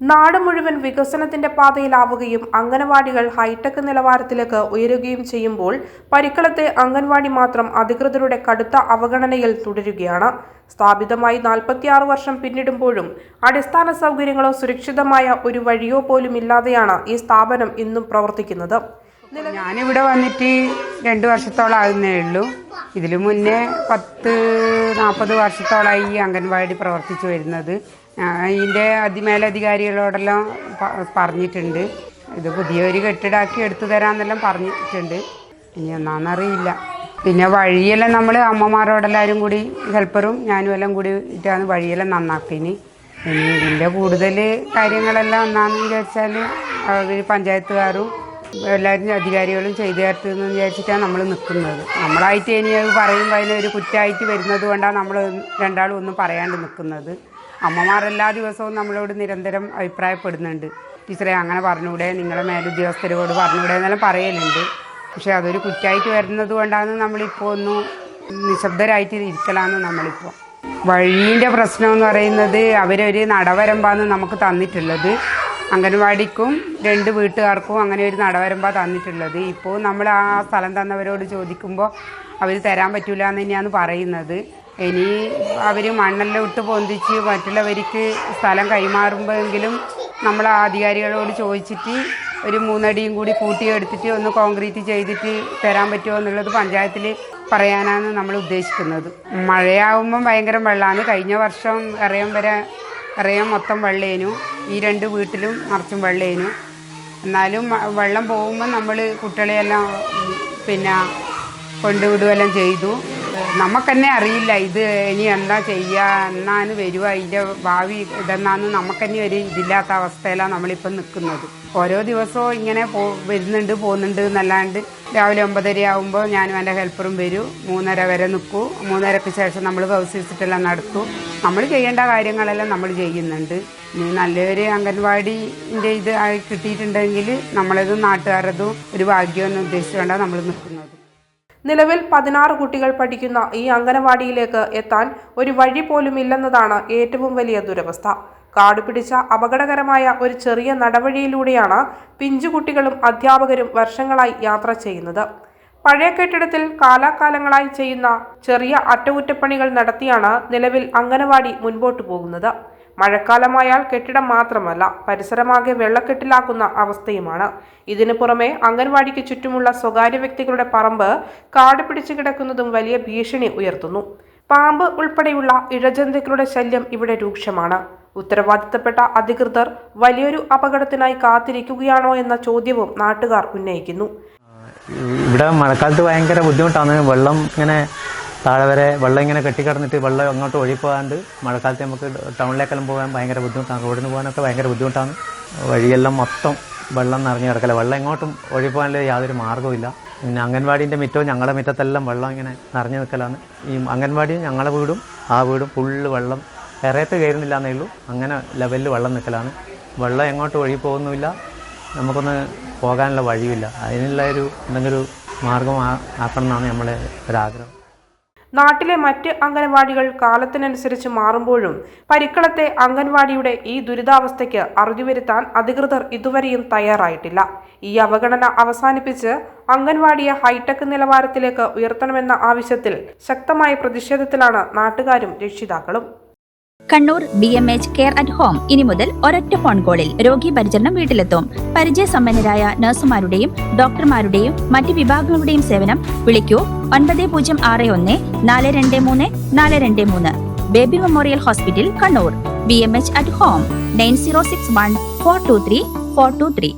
നാട് മുഴുവൻ വികസനത്തിന്റെ പാതയിലാവുകയും അംഗനവാടികൾ ഹൈടെക് നിലവാരത്തിലേക്ക് ഉയരുകയും ചെയ്യുമ്പോൾ പരിക്കളത്തെ അംഗൻവാടി മാത്രം അധികൃതരുടെ കടുത്ത അവഗണനയിൽ തുടരുകയാണ്. സ്ഥാപിതമായി നാൽപ്പത്തിയാറ് വർഷം പിന്നിടുമ്പോഴും അടിസ്ഥാന സൗകര്യങ്ങളോ സുരക്ഷിതമായ ഒരു വഴിയോ പോലും ഇല്ലാതെയാണ് ഈ സ്ഥാപനം ഇന്നും പ്രവർത്തിക്കുന്നത്. ഞാനിവിടെ വന്നിട്ട് രണ്ട് വർഷത്തോളം ആകുന്നേ ഉള്ളൂ. ഇതിനു മുന്നേ പത്ത് നാൽപ്പത് വർഷത്തോളമായി അംഗൻവാടി പ്രവർത്തിച്ചു വരുന്നത്. അതിന്റെ അതിമേലധികാരികളോടെല്ലാം പറഞ്ഞിട്ടുണ്ട്. ഇത് പുതിയൊരു കെട്ടിടാക്കി എടുത്തു തരാമെന്നെല്ലാം പറഞ്ഞിട്ടുണ്ട്. ഇനി ഒന്നാന്നറിയില്ല. പിന്നെ വഴിയെല്ലാം നമ്മൾ അമ്മമാരോടെല്ലാവരും കൂടി ഹെൽപ്പറും ഞാനും എല്ലാം കൂടി ഇട്ടാണ് വഴിയെല്ലാം നന്നാക്കിനി. ഇനി ഇതിന്റെ കൂടുതൽ കാര്യങ്ങളെല്ലാം ഒന്നാന്ന് വിചാരിച്ചാൽ പഞ്ചായത്തുകാരും എല്ലാവരും അധികാരികളും ചെയ്തു തരത്തെന്ന് വിചാരിച്ചിട്ടാണ് നമ്മൾ നിൽക്കുന്നത്. നമ്മളായിട്ട് ഇനി അത് പറയുമ്പോൾ അതിനൊരു കുറ്റമായിട്ട് വരുന്നത് കൊണ്ടാണ് നമ്മൾ രണ്ടാളും ഒന്നും പറയാണ്ട് നിൽക്കുന്നത്. അമ്മമാർ എല്ലാ ദിവസവും നമ്മളോട് നിരന്തരം അഭിപ്രായപ്പെടുന്നുണ്ട്. ടീച്ചറെ അങ്ങനെ പറഞ്ഞൂടെ നിങ്ങളെ മേലുദ്യോഗസ്ഥരോട് പറഞ്ഞൂടെ എന്നെല്ലാം പറയലുണ്ട്. പക്ഷേ അതൊരു കുറ്റമായിട്ട് വരുന്നത് കൊണ്ടാണ് നമ്മളിപ്പോൾ ഒന്ന് നിശബ്ദരായിട്ട് ഇരിക്കലാണ് നമ്മളിപ്പോൾ. വഴീന്റെ പ്രശ്നം എന്ന് പറയുന്നത് അവരൊരു നടവരമ്പാന്ന് നമുക്ക് തന്നിട്ടുള്ളത്. അംഗൻവാടിക്കും രണ്ട് വീട്ടുകാർക്കും അങ്ങനെ ഒരു നടവരമ്പാ തന്നിട്ടുള്ളത്. ഇപ്പോൾ നമ്മൾ ആ സ്ഥലം തന്നവരോട് ചോദിക്കുമ്പോൾ അവർ തരാൻ പറ്റൂല എന്ന് തന്നെയാണ് പറയുന്നത്. ഇനി അവർ മണ്ണെല്ലാം ഇട്ട് പൊന്തിച്ച് മറ്റുള്ളവർക്ക് സ്ഥലം കൈമാറുമ്പോഴെങ്കിലും നമ്മൾ അധികാരികളോട് ചോദിച്ചിട്ട് ഒരു മൂന്നടിയും കൂടി കൂട്ടിയെടുത്തിട്ട് ഒന്ന് കോൺക്രീറ്റ് ചെയ്തിട്ട് തരാൻ പറ്റുമോ എന്നുള്ളത് പഞ്ചായത്തിൽ പറയാനാണ് നമ്മൾ ഉദ്ദേശിക്കുന്നത്. മഴയാവുമ്പം ഭയങ്കര വെള്ളമാണ് കഴിഞ്ഞ വർഷം ഇറയം വരെ ഇറയം മൊത്തം വെള്ളേനു. ഈ രണ്ട് വീട്ടിലും നിറച്ചും വെള്ളേനു. എന്നാലും വെള്ളം പോകുമ്പോൾ നമ്മൾ കുട്ടികളെയെല്ലാം പിന്നെ കൊണ്ടുവിടുകയെല്ലാം ചെയ്തു. നമുക്കെന്നെ അറിയില്ല ഇത് ഇനി എന്താ ചെയ്യുക എന്നാണ് വരിക ഇതിന്റെ ഭാവി ഇതെന്നാന്ന് നമുക്കെന്നെ ഒരു ഇതില്ലാത്ത അവസ്ഥയിലാണ് നമ്മളിപ്പം നിൽക്കുന്നത്. ഓരോ ദിവസവും ഇങ്ങനെ പോ വരുന്നുണ്ട് പോകുന്നുണ്ട് എന്നല്ലാണ്ട് രാവിലെ ഒമ്പതര ആകുമ്പോൾ ഞാനും എന്റെ ഹെൽപ്പറും വരും മൂന്നര വരെ നിൽക്കൂ മൂന്നരക്ക് ശേഷം നമ്മൾ ഹൗസ് വിസിറ്റെല്ലാം നടത്തും. നമ്മൾ ചെയ്യേണ്ട കാര്യങ്ങളെല്ലാം നമ്മൾ ചെയ്യുന്നുണ്ട്. ഇനി നല്ലൊരു അംഗൻവാടിന്റെ ഇത് കിട്ടിയിട്ടുണ്ടെങ്കിൽ നമ്മളതും നാട്ടുകാരതും ഒരു ഭാഗ്യമെന്ന് ഉദ്ദേശിച്ചുകൊണ്ടാണ് നമ്മൾ നിൽക്കുന്നത്. നിലവിൽ പതിനാറ് കുട്ടികൾ പഠിക്കുന്ന ഈ അംഗനവാടിയിലേക്ക് എത്താൻ ഒരു വഴി പോലും ഇല്ലെന്നതാണ് ഏറ്റവും വലിയ ദുരവസ്ഥ. കാട് പിടിച്ച അപകടകരമായ ഒരു ചെറിയ നടവഴിയിലൂടെയാണ് പിഞ്ചുകുട്ടികളും അധ്യാപകരും വർഷങ്ങളായി യാത്ര ചെയ്യുന്നത്. പഴയ കെട്ടിടത്തിൽ കാലാകാലങ്ങളായി ചെയ്യുന്ന ചെറിയ അറ്റകുറ്റപ്പണികൾ നടത്തിയാണ് നിലവിൽ അംഗനവാടി മുൻപോട്ടു പോകുന്നത്. മഴക്കാലമായാൽ കെട്ടിടം മാത്രമല്ല പരിസരമാകെ വെള്ളക്കെട്ടിലാക്കുന്ന അവസ്ഥയുമാണ്. ഇതിനു പുറമെ അംഗൻവാടിക്ക് ചുറ്റുമുള്ള സ്വകാര്യ വ്യക്തികളുടെ പറമ്പ് കാട് പിടിച്ചു കിടക്കുന്നതും വലിയ ഭീഷണി ഉയർത്തുന്നു. പാമ്പ് ഉൾപ്പെടെയുള്ള ഇഴജന്തുക്കളുടെ ശല്യം ഇവിടെ രൂക്ഷമാണ്. ഉത്തരവാദിത്തപ്പെട്ട അധികൃതർ വലിയൊരു അപകടത്തിനായി കാത്തിരിക്കുകയാണോ എന്ന ചോദ്യവും നാട്ടുകാർ ഉന്നയിക്കുന്നു. ഇവിടെ മഴക്കാലത്ത് ഭയങ്കര ബുദ്ധിമുട്ടാണ്. വെള്ളം ഇങ്ങനെ താഴെ വരെ വെള്ളം ഇങ്ങനെ കെട്ടിക്കിടന്നിട്ട് വെള്ളം അങ്ങോട്ട് ഒഴിപ്പോകാണ്ട് മഴക്കാലത്ത് നമുക്ക് ടൗണിലേക്കെല്ലാം പോകാൻ ഭയങ്കര ബുദ്ധിമുട്ടാണ്. റോഡിന് പോകാനൊക്കെ ഭയങ്കര ബുദ്ധിമുട്ടാണ്. വഴിയെല്ലാം മൊത്തം വെള്ളം നിറഞ്ഞു കിടക്കല. വെള്ളം എങ്ങോട്ടും ഒഴിപ്പോകാനുള്ള യാതൊരു മാർഗവുമില്ല പിന്നെ അംഗൻവാടീന്റെ മിറ്റവും ഞങ്ങളുടെ മിറ്റത്തെല്ലാം വെള്ളം ഇങ്ങനെ നിറഞ്ഞു നിൽക്കലാണ് ഈ അംഗൻവാടിയും ഞങ്ങളുടെ വീടും ആ വീടും ഫുള്ള് വെള്ളം ഇറയത്ത് കയറുന്നില്ല എന്നേ ഉള്ളൂ. അങ്ങനെ ലെവലിൽ വെള്ളം നിൽക്കലാണ് വെള്ളം എങ്ങോട്ട് ഒഴുകി പോകുന്നുമില്ല നമുക്കൊന്ന് പോകാനുള്ള വഴിയില്ല അതിനുള്ള ഒരു എന്തെങ്കിലും ഒരു മാർഗം ആക്കണം എന്നാണ് നമ്മളെ ഒരാഗ്രഹം. നാട്ടിലെ മറ്റ് അംഗൻവാടികൾ കാലത്തിനനുസരിച്ച് മാറുമ്പോഴും പരിക്കളത്തെ അംഗൻവാടിയുടെ ഈ ദുരിതാവസ്ഥയ്ക്ക് അറുതിവരുത്താൻ അധികൃതർ ഇതുവരെയും തയ്യാറായിട്ടില്ല. ഈ അവഗണന അവസാനിപ്പിച്ച് അംഗൻവാടിയെ ഹൈടെക് നിലവാരത്തിലേക്ക് ഉയർത്തണമെന്ന ആവശ്യത്തിൽ ശക്തമായ പ്രതിഷേധത്തിലാണ് നാട്ടുകാരും രക്ഷിതാക്കളും. Kannur B M H care at home ഇനി മുതൽ ഒരൊറ്റ ഫോൺ കോളിൽ രോഗി പരിചരണം വീട്ടിലെത്തും. പരിചയസമ്പന്നരായ നഴ്സുമാരുടെയും ഡോക്ടർമാരുടെയും മറ്റ് വിഭാഗങ്ങളുടെയും സേവനം വിളിക്കൂ ഒൻപത് പൂജ്യം ആറ് ഒന്ന് നാല് രണ്ട് മൂന്ന് നാല് രണ്ട് മൂന്ന്. Baby Memorial Hospital Kannur. B M H at home nine zero six one four two three four two three.